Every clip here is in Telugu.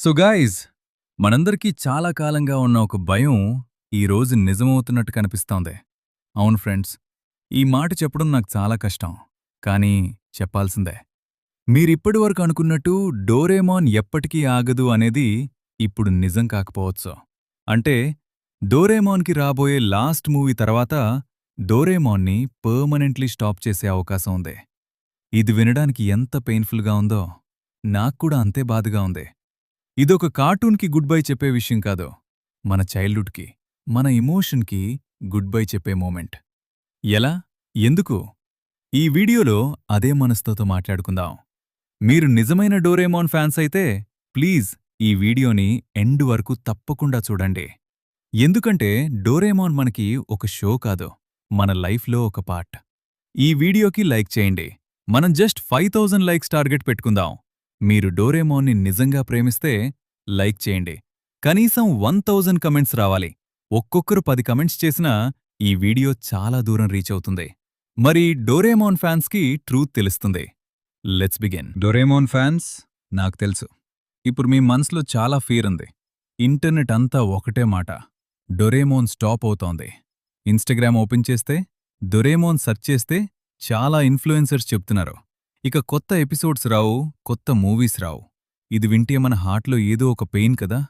సో గాయ్స్ మనందరికీ చాలా కాలంగా ఉన్న ఒక భయం ఈ రోజు నిజమవుతున్నట్టు కనిపిస్తోంది. అవును ఫ్రెండ్స్ ఈ మాట చెప్పడం నాకు చాలా కష్టం కానీ చెప్పాల్సిందే. మీరిప్పటి వరకు అనుకున్నట్టు డోరేమాన్ ఎప్పటికీ ఆగదు అనేది ఇప్పుడు నిజం కాకపోవచ్చు. అంటే డోరేమాన్కి రాబోయే లాస్ట్ మూవీ తర్వాత డోరేమాన్ని పర్మనెంట్లీ స్టాప్ చేసే అవకాశం ఉంది. ఇది వినడానికి ఎంత పెయిన్ఫుల్గా ఉందో నాక్కూడా అంతే బాధగా ఉంది. ఇదొక కార్టూన్కి గుడ్ బై చెప్పే విషయం కాదు. మన చైల్డ్హుడ్కి మన ఇమోషన్కి గుడ్ బై చెప్పే మూమెంట్. ఎలా? ఎందుకు? ఈ వీడియోలో అదే మనసుతో మాట్లాడుకుందాం. మీరు నిజమైన డోరేమోన్ ఫ్యాన్స్ అయితే ప్లీజ్ ఈ వీడియోని ఎండ్ వరకు తప్పకుండా చూడండి. ఎందుకంటే డోరేమోన్ మనకి ఒక షో కాదు మన లైఫ్లో ఒక పార్ట్. ఈ వీడియోకి లైక్ చేయండి. మనం just five thousand likes target పెట్టుకుందాం. మీరు డోరేమోన్ని నిజంగా ప్రేమిస్తే లైక్ చేయండి. కనీసం వన్ థౌజండ్ కమెంట్స్ రావాలి. ఒక్కొక్కరు పది కమెంట్స్ చేసినా ఈ వీడియో చాలా దూరం రీచ్ అవుతుంది. మరి డోరేమోన్ ఫ్యాన్స్కి ట్రూత్ తెలుస్తుంది. Let's begin. డోరేమోన్ ఫ్యాన్స్ నాకు తెలుసు. ఇప్పుడు మీ మనసులో చాలా ఫీర్ ఉంది. ఇంటర్నెట్ అంతా ఒకటే మాట. డొరేమోన్ స్టాప్ అవుతోంది. ఇన్స్టాగ్రామ్ ఓపెన్ చేస్తే డొరేమోన్ సెర్చ్ చేస్తే చాలా ఇన్ఫ్లుయెన్సర్స్ చెప్తున్నారు. ఇక కొత్త ఎపిసోడ్స్ రావు కొత్త మూవీస్ రావు. ఇది వింటే మన హార్ట్లో ఏదో ఒక పెయిన్ కదా?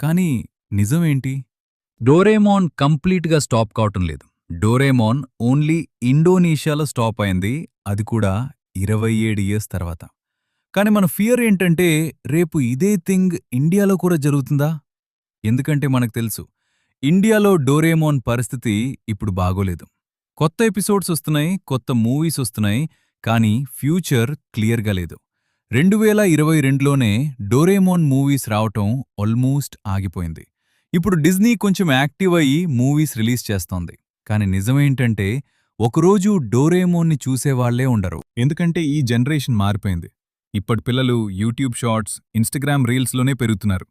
కానీ నిజమేంటి? డోరేమోన్ కంప్లీట్గా స్టాప్ కావటం లేదు. డోరేమోన్ ఓన్లీ ఇండోనేషియాలో స్టాప్ అయింది. అది కూడా ఇరవై ఏడు ఇయర్స్ తర్వాత. కానీ మన ఫియర్ ఏంటంటే రేపు ఇదే థింగ్ ఇండియాలో కూడా జరుగుతుందా? ఎందుకంటే మనకు తెలుసు ఇండియాలో డోరేమోన్ పరిస్థితి ఇప్పుడు బాగోలేదు. కొత్త ఎపిసోడ్స్ వస్తున్నాయి కొత్త మూవీస్ వస్తున్నాయి. కానీ ఫ్యూచర్ క్లియర్గా లేదు. రెండు వేల ఇరవై రెండులోనే డోరేమోన్ మూవీస్ రావటం ఆల్మోస్ట్ ఆగిపోయింది. ఇప్పుడు డిజ్నీ కొంచెం యాక్టివ్ అయ్యి మూవీస్ రిలీజ్ చేస్తోంది. కానీ నిజమేంటంటే ఒకరోజు డోరేమోన్ని చూసేవాళ్ళే ఉండరు. ఎందుకంటే ఈ జనరేషన్ మారిపోయింది. ఇప్పటి పిల్లలు యూట్యూబ్ షార్ట్స్ ఇన్స్టాగ్రామ్ రీల్స్లోనే పెరుగుతున్నారు.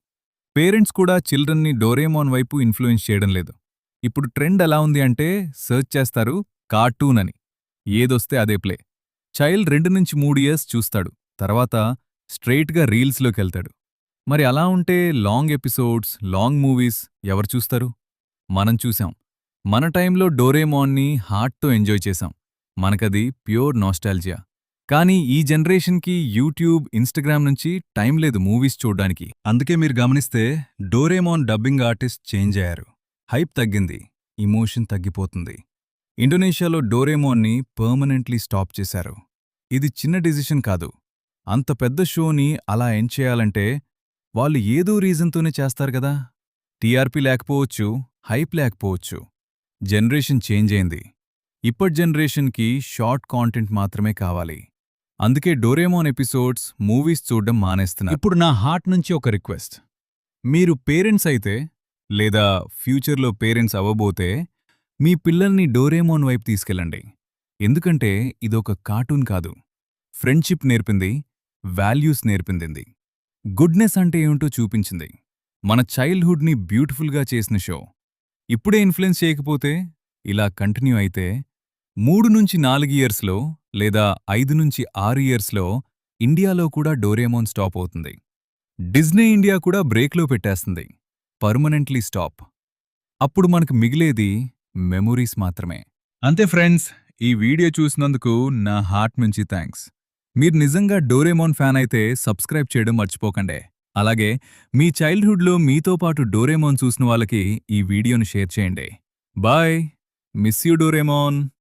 పేరెంట్స్ కూడా చిల్డ్రన్ని డోరేమోన్ వైపు ఇన్ఫ్లుయెన్స్ చేయడం లేదు. ఇప్పుడు ట్రెండ్ ఎలా ఉంది అంటే సెర్చ్ చేస్తారు కార్టూన్ అని. ఏదొస్తే అదే ప్లే. చైల్డ్ రెండు నుంచి మూడు ఇయర్స్ చూస్తాడు. తర్వాత స్ట్రెయిట్గా రీల్స్లోకెళ్తాడు. మరి అలా ఉంటే లాంగ్ ఎపిసోడ్స్ లాంగ్ మూవీస్ ఎవరు చూస్తారు? మనం చూసాం. మన టైంలో డోరేమాన్ని హార్ట్తో ఎంజాయ్ చేశాం మనకది ప్యూర్ నాస్టాల్జియా. కానీ ఈ జనరేషన్కి యూట్యూబ్ ఇన్స్టాగ్రామ్ నుంచి టైం లేదు మూవీస్ చూడ్డానికి. అందుకే మీరు గమనిస్తే డోరేమాన్ డబ్బింగ్ ఆర్టిస్ట్ చేంజ్ అయ్యారు. హైప్ తగ్గింది. ఇమోషన్ తగ్గిపోతుంది. ఇండోనేషియాలో డోరేమోన్ని పర్మనెంట్లీ స్టాప్ చేశారు. ఇది చిన్న డిసిషన్ కాదు. అంత పెద్ద షోని అలా ఎండ్ చేయాలంటే వాళ్ళు ఏదో రీజన్తోనే చేస్తారు కదా. టీఆర్పీ లేకపోవచ్చు హైప్ లేకపోవచ్చు. జనరేషన్ చేంజ్ అయింది. ఇప్పటి జనరేషన్కి షార్ట్ కాంటెంట్ మాత్రమే కావాలి. అందుకే డోరేమోన్ ఎపిసోడ్స్ మూవీస్ చూడ్డం మానేస్తున్నారు. ఇప్పుడు నా హార్ట్ నుంచి ఒక రిక్వెస్ట్. మీరు పేరెంట్స్ అయితే లేదా ఫ్యూచర్లో పేరెంట్స్ అవ్వబోతే మీ పిల్లల్ని డోరేమోన్ వైపు తీసుకెళ్ళండి. ఎందుకంటే ఇదొక కార్టూన్ కాదు. ఫ్రెండ్షిప్ నేర్పింది వాల్యూస్ నేర్పింది గుడ్నెస్ అంటే ఏమిటో చూపించింది. మన చైల్డ్హుడ్ని బ్యూటిఫుల్గా చేసిన షో. ఇప్పుడే ఇన్ఫ్లుయెన్స్ చేయకపోతే ఇలా కంటిన్యూ అయితే మూడు నుంచి నాలుగు ఇయర్స్లో లేదా ఐదు నుంచి ఆరు ఇయర్స్లో ఇండియాలో కూడా డోరేమోన్ స్టాప్ అవుతుంది. డిజ్నీ ఇండియా కూడా బ్రేక్లో పెట్టేస్తుంది. Permanently stop. అప్పుడు మనకు మిగిలేది మెమొరీస్ మాత్రమే. అంతే ఫ్రెండ్స్ ఈ వీడియో చూసినందుకు నా హార్ట్ నుంచి థ్యాంక్స్ మీరు నిజంగా డోరేమోన్ ఫ్యాన్ అయితే సబ్స్క్రైబ్ చేయడం మర్చిపోకండి. అలాగే మీ చైల్డ్హుడ్లో మీతో పాటు డోరేమోన్ చూసిన వాళ్ళకి ఈ వీడియోను షేర్ చేయండి. Bye miss you Doraemon.